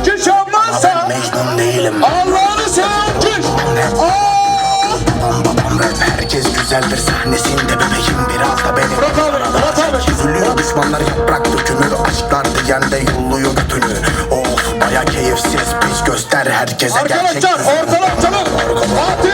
alkış olmazsa Allah'ını seven alkış. Herkes güzeldir. Sahnesinde bebeğim biraz da benim. Murat abi, Murat abi. Üzülüyor düşmanlar yaprak dökümü Aşklar diyen de yolluyor götünü Of baya keyifsiz. Biz göster herkese Arkadaşlar ortalık çabuk Fatih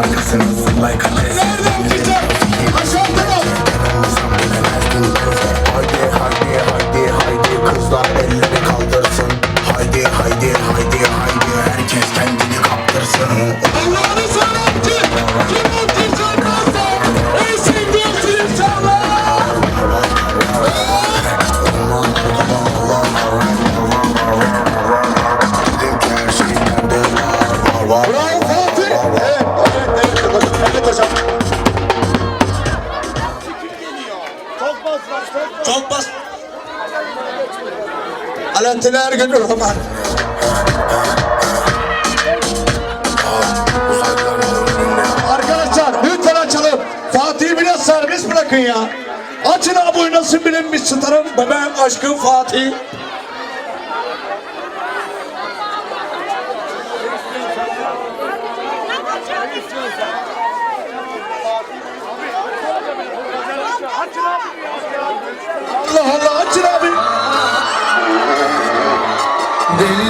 my listeners like a. Alentiler gibi roman. Arkadaşlar lütfen açalım. Fatih'i biraz serbest bırakın ya. Açın abi oynasın bilinmiş starım. Bebeğim aşkım Fatih. deli